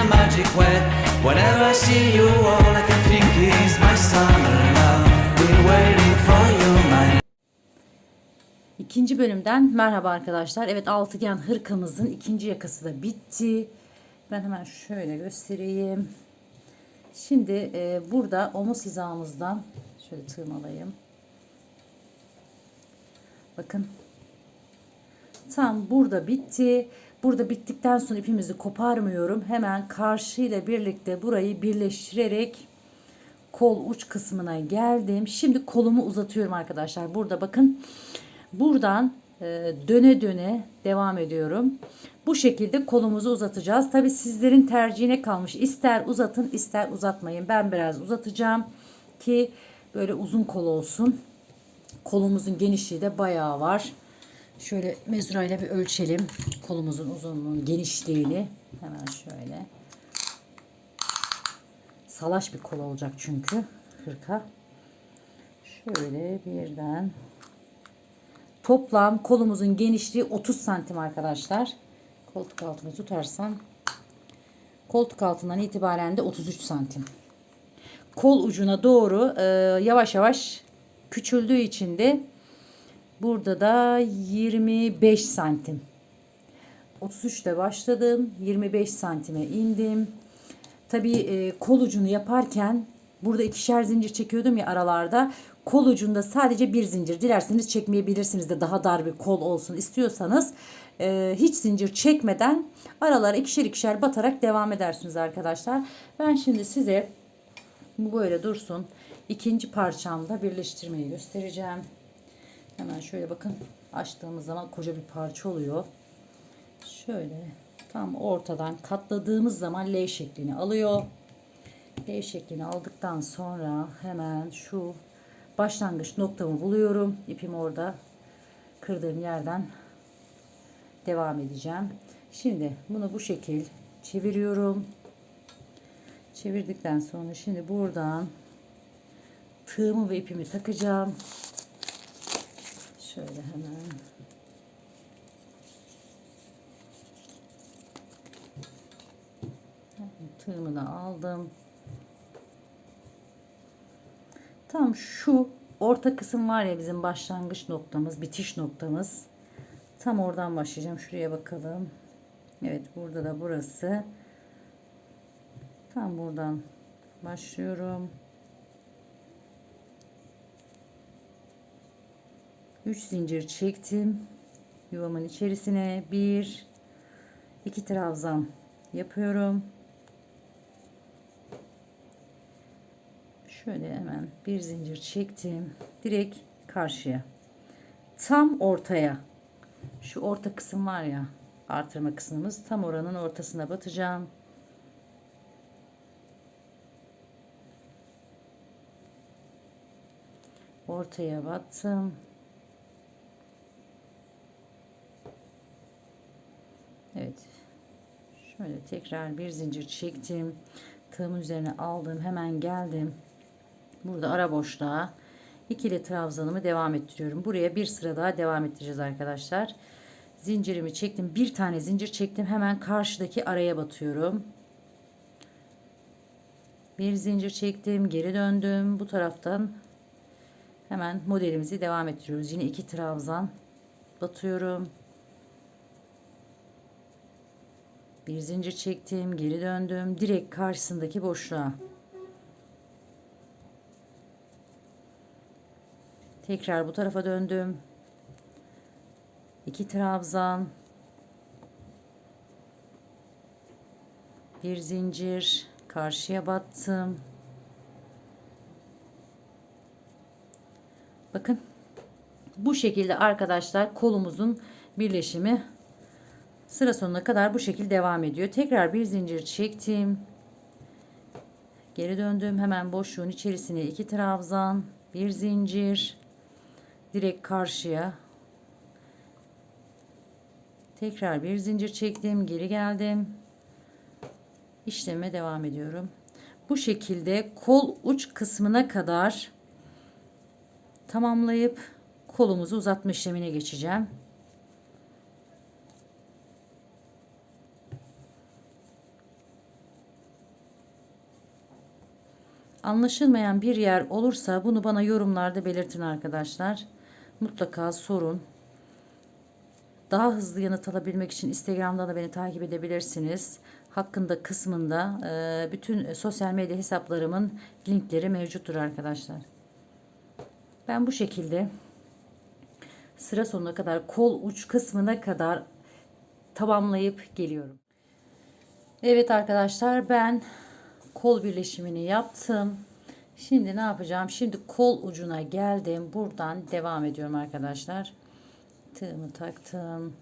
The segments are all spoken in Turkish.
a magic way. Whenever I see you, all I can think is my summer love. Been waiting for you, my İkinci bölümden merhaba arkadaşlar. Evet altıgen hırkamızın ikinci yakası da bitti. Ben hemen şöyle göstereyim. Şimdi e, burada omuz hizamızdan şöyle tırmalayayım. Bakın. Tam burada bitti. Burada bittikten sonra ipimizi koparmıyorum. Hemen karşıyla birlikte burayı birleştirerek kol uç kısmına geldim. Şimdi kolumu uzatıyorum arkadaşlar. Burada bakın. Buradan e, döne döne devam ediyorum. Bu şekilde kolumuzu uzatacağız. Tabi sizlerin tercihine kalmış. İster uzatın ister uzatmayın. Ben biraz uzatacağım ki böyle uzun kol olsun. Kolumuzun genişliği de bayağı var. Şöyle mezurayla bir ölçelim. Kolumuzun uzunluğunun genişliğini. Hemen şöyle. Salaş bir kol olacak çünkü. Hırka. Şöyle birden Toplam kolumuzun genişliği 30 santim arkadaşlar. Koltuk altını tutarsam koltuk altından itibaren de 33 santim. Kol ucuna doğru e, yavaş yavaş küçüldüğü için de burada da 25 santim. 33'te başladım. 25 santime indim. Tabii e, kol ucunu yaparken burada ikişer zincir çekiyordum ya aralarda. Kol ucunda sadece bir zincir. Dilerseniz çekmeyebilirsiniz de daha dar bir kol olsun istiyorsanız e, hiç zincir çekmeden aralara ikişer ikişer batarak devam edersiniz arkadaşlar. Ben şimdi size bu böyle dursun. İkinci parçamda birleştirmeyi göstereceğim. Hemen şöyle bakın açtığımız zaman koca bir parça oluyor. Şöyle tam ortadan katladığımız zaman L şeklini alıyor. L şeklini aldıktan sonra hemen şu başlangıç noktamı buluyorum. İpimi orada kırdığım yerden devam edeceğim. Şimdi bunu bu şekil çeviriyorum. Çevirdikten sonra şimdi buradan tığımı ve ipimi takacağım. Şöyle hemen tığımı da aldım. Tam şu orta kısım var ya bizim başlangıç noktamız, bitiş noktamız. Tam oradan başlayacağım. Şuraya bakalım. Evet burada da burası. Tam buradan başlıyorum. 3 zincir çektim. Yuvamın içerisine bir iki trabzan yapıyorum. Şöyle hemen bir zincir çektim. Direkt karşıya. Tam ortaya. Şu orta kısım var ya. Artırma kısmımız. Tam oranın ortasına batacağım. Ortaya battım. Evet. Şöyle tekrar bir zincir çektim. Tığımın üzerine aldım. Hemen geldim. Burada ara boşluğa ikili trabzanımı devam ettiriyorum. Buraya bir sıra daha devam ettireceğiz arkadaşlar. Zincirimi çektim. Bir tane zincir çektim. Hemen karşıdaki araya batıyorum. Bir zincir çektim. Geri döndüm. Bu taraftan hemen modelimizi devam ettiriyoruz. Yine iki trabzan batıyorum. Bir zincir çektim. Geri döndüm. Direkt karşısındaki boşluğa. Tekrar bu tarafa döndüm. İki trabzan. Bir zincir. Karşıya battım. Bakın. Bu şekilde arkadaşlar kolumuzun birleşimi sıra sonuna kadar bu şekilde devam ediyor. Tekrar bir zincir çektim. Geri döndüm. Hemen boşluğun içerisine iki trabzan, bir zincir, direkt karşıya tekrar bir zincir çektim geri geldim işleme devam ediyorum bu şekilde kol uç kısmına kadar tamamlayıp kolumuzu uzatma işlemine geçeceğim Anlaşılmayan bir yer olursa bunu bana yorumlarda belirtin arkadaşlar. Mutlaka sorun. Daha hızlı yanıt alabilmek için Instagram'dan da beni takip edebilirsiniz. Hakkında kısmında e, bütün sosyal medya hesaplarımın linkleri mevcuttur arkadaşlar. Ben bu şekilde sıra sonuna kadar kol uç kısmına kadar tamamlayıp geliyorum. Evet arkadaşlar ben kol birleşimini yaptım. Şimdi ne yapacağım? Şimdi kol ucuna geldim. Buradan devam ediyorum arkadaşlar. Tığımı taktım.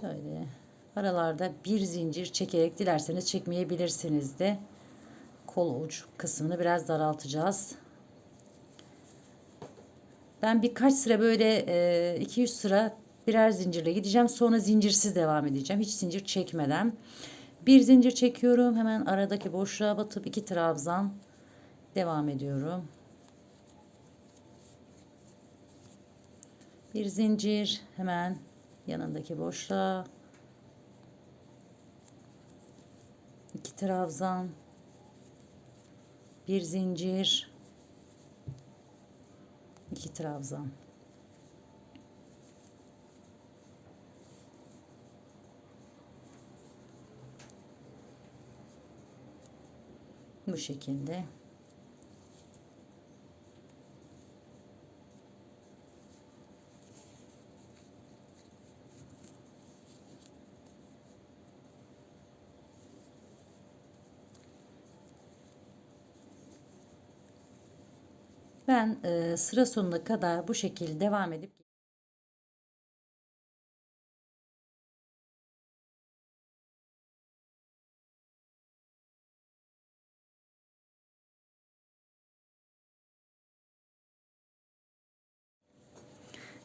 Şöyle aralarda bir zincir çekerek dilerseniz çekmeyebilirsiniz de kol uç kısmını biraz daraltacağız. Ben birkaç sıra böyle 2-3 sıra birer zincirle gideceğim. Sonra zincirsiz devam edeceğim. Hiç zincir çekmeden. Bir zincir çekiyorum. Hemen aradaki boşluğa batıp iki trabzan devam ediyorum. Bir zincir hemen yanındaki boşluğa. iki trabzan. Bir zincir. iki trabzan. Bu şekilde. Ben e, sıra sonuna kadar bu şekilde devam edip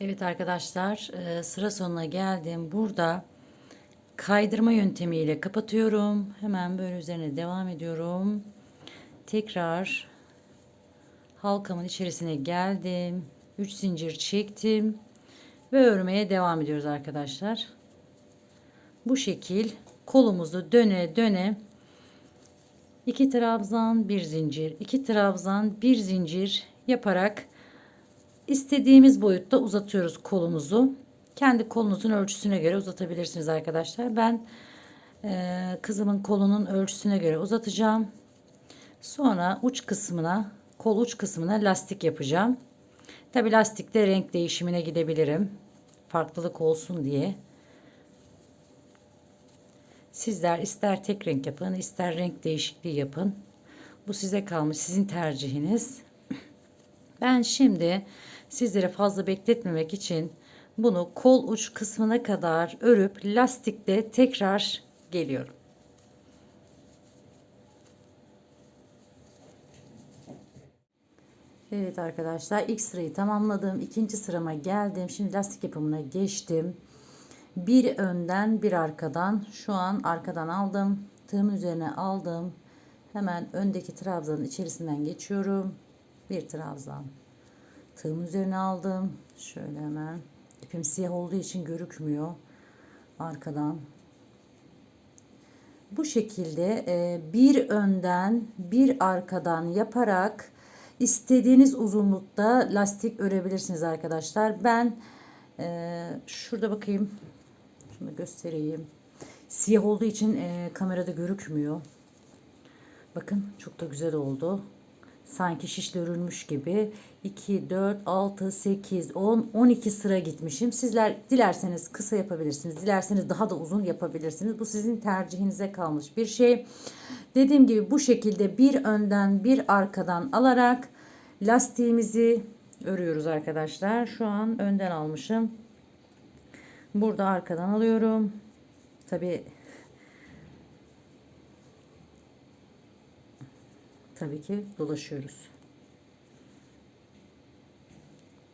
Evet arkadaşlar e, sıra sonuna geldim. Burada kaydırma yöntemiyle kapatıyorum. Hemen böyle üzerine devam ediyorum. Tekrar halkamın içerisine geldim. 3 zincir çektim ve örmeye devam ediyoruz arkadaşlar. Bu şekil kolumuzu döne döne 2 trabzan, bir zincir, 2 trabzan, bir zincir yaparak istediğimiz boyutta uzatıyoruz kolumuzu. Kendi kolunuzun ölçüsüne göre uzatabilirsiniz arkadaşlar. Ben e, kızımın kolunun ölçüsüne göre uzatacağım. Sonra uç kısmına, kol uç kısmına lastik yapacağım. Tabi lastikte renk değişimine gidebilirim. Farklılık olsun diye. Sizler ister tek renk yapın, ister renk değişikliği yapın. Bu size kalmış, sizin tercihiniz. Ben şimdi sizlere fazla bekletmemek için bunu kol uç kısmına kadar örüp lastikle tekrar geliyorum. Evet arkadaşlar ilk sırayı tamamladım. İkinci sırama geldim. Şimdi lastik yapımına geçtim. Bir önden bir arkadan şu an arkadan aldım. Tığımın üzerine aldım. Hemen öndeki trabzanın içerisinden geçiyorum. Bir trabzan. Tığımın üzerine aldım. Şöyle hemen. İpim siyah olduğu için görükmüyor. Arkadan. Bu şekilde e, bir önden bir arkadan yaparak istediğiniz uzunlukta lastik örebilirsiniz arkadaşlar. Ben e, şurada bakayım. Şunu göstereyim. Siyah olduğu için e, kamerada görükmüyor. Bakın çok da güzel oldu. Sanki şişle örülmüş gibi. 2, 4, 6, 8, 10, 12 sıra gitmişim. Sizler dilerseniz kısa yapabilirsiniz. Dilerseniz daha da uzun yapabilirsiniz. Bu sizin tercihinize kalmış bir şey. Dediğim gibi bu şekilde bir önden bir arkadan alarak lastiğimizi örüyoruz arkadaşlar. Şu an önden almışım. Burada arkadan alıyorum. Tabi tabii ki dolaşıyoruz.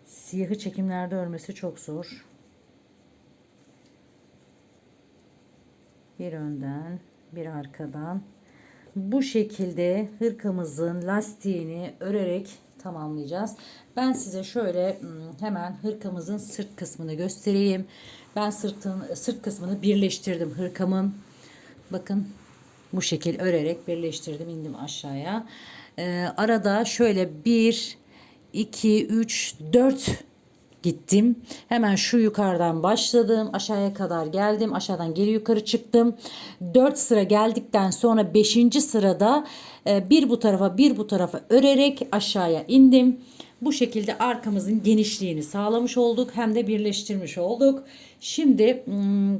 Siyahı çekimlerde örmesi çok zor. Bir önden, bir arkadan. Bu şekilde hırkamızın lastiğini örerek tamamlayacağız. Ben size şöyle hmm, hemen hırkamızın sırt kısmını göstereyim. Ben sırtın sırt kısmını birleştirdim hırkamın. Bakın Bu şekil örerek birleştirdim indim aşağıya. Ee, arada şöyle 1, 2, 3, 4 gittim. Hemen şu yukarıdan başladım. Aşağıya kadar geldim. Aşağıdan geri yukarı çıktım. 4 sıra geldikten sonra 5. sırada e, bir bu tarafa bir bu tarafa örerek aşağıya indim. Bu şekilde arkamızın genişliğini sağlamış olduk. Hem de birleştirmiş olduk. Şimdi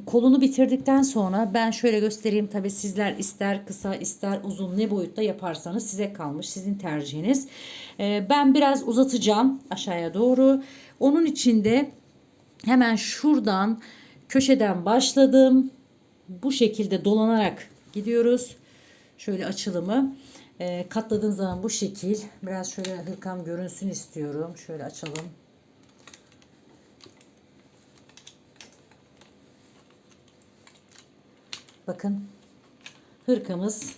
kolunu bitirdikten sonra ben şöyle göstereyim. Tabi sizler ister kısa ister uzun ne boyutta yaparsanız size kalmış. Sizin tercihiniz. Ee, ben biraz uzatacağım aşağıya doğru. Onun için de hemen şuradan köşeden başladım. Bu şekilde dolanarak gidiyoruz. Şöyle açılımı. Ee, katladığım zaman bu şekil. Biraz şöyle hırkam görünsün istiyorum. Şöyle açalım. Bakın hırkamız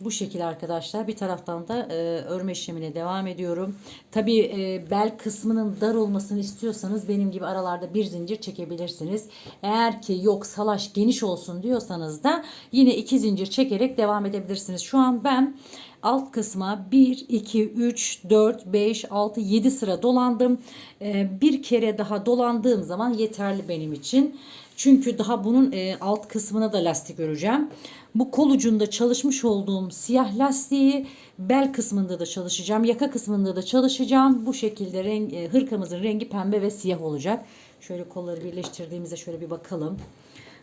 bu şekil arkadaşlar. Bir taraftan da e, örme işlemine devam ediyorum. Tabi e, bel kısmının dar olmasını istiyorsanız benim gibi aralarda bir zincir çekebilirsiniz. Eğer ki yok salaş geniş olsun diyorsanız da yine iki zincir çekerek devam edebilirsiniz. Şu an ben alt kısma 1, 2, 3, 4, 5, 6, 7 sıra dolandım. E, bir kere daha dolandığım zaman yeterli benim için. Çünkü daha bunun e, alt kısmına da lastik öreceğim. Bu kol ucunda çalışmış olduğum siyah lastiği bel kısmında da çalışacağım. Yaka kısmında da çalışacağım. Bu şekilde renk, e, hırkamızın rengi pembe ve siyah olacak. Şöyle kolları birleştirdiğimizde şöyle bir bakalım.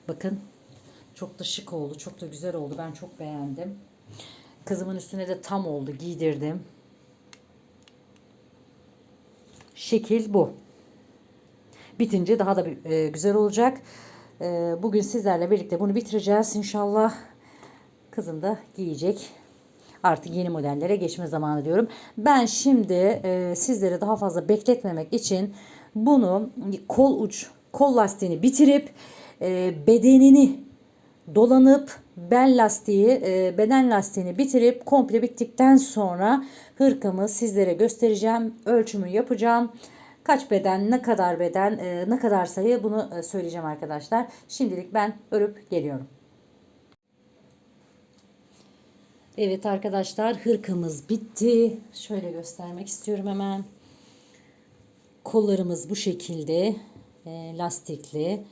Bakın çok da şık oldu. Çok da güzel oldu. Ben çok beğendim. Kızımın üstüne de tam oldu. Giydirdim. Şekil bu. Bitince daha da e, güzel olacak. E, bugün sizlerle birlikte bunu bitireceğiz inşallah. Kızım da giyecek. Artık yeni modellere geçme zamanı diyorum. Ben şimdi e, sizleri daha fazla bekletmemek için bunu kol uç, kol lastiğini bitirip e, bedenini dolanıp bel lastiği, e, beden lastiğini bitirip komple bittikten sonra hırkamı sizlere göstereceğim. Ölçümü yapacağım. Kaç beden, ne kadar beden, e, ne kadar sayı bunu e, söyleyeceğim arkadaşlar. Şimdilik ben örüp geliyorum. Evet arkadaşlar hırkamız bitti. Şöyle göstermek istiyorum hemen. Kollarımız bu şekilde e, lastikli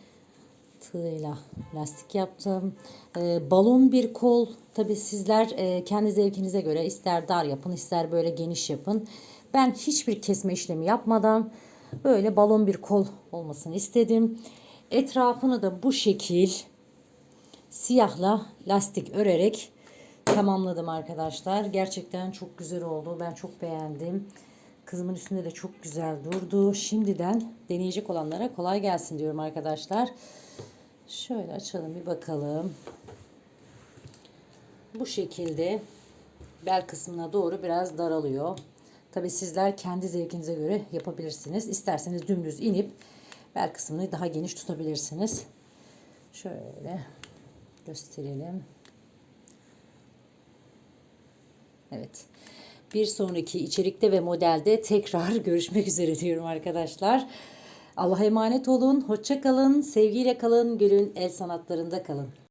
tığıyla lastik yaptım. Balon bir kol. Tabi sizler kendi zevkinize göre ister dar yapın ister böyle geniş yapın. Ben hiçbir kesme işlemi yapmadan böyle balon bir kol olmasını istedim. Etrafını da bu şekil siyahla lastik örerek tamamladım arkadaşlar. Gerçekten çok güzel oldu. Ben çok beğendim. Kızımın üstünde de çok güzel durdu. Şimdiden deneyecek olanlara kolay gelsin diyorum arkadaşlar. Şöyle açalım bir bakalım. Bu şekilde bel kısmına doğru biraz daralıyor. Tabi sizler kendi zevkinize göre yapabilirsiniz. İsterseniz dümdüz inip bel kısmını daha geniş tutabilirsiniz. Şöyle gösterelim. Evet. Bir sonraki içerikte ve modelde tekrar görüşmek üzere diyorum arkadaşlar. Allah'a emanet olun. Hoşça kalın. Sevgiyle kalın. Gülün el sanatlarında kalın.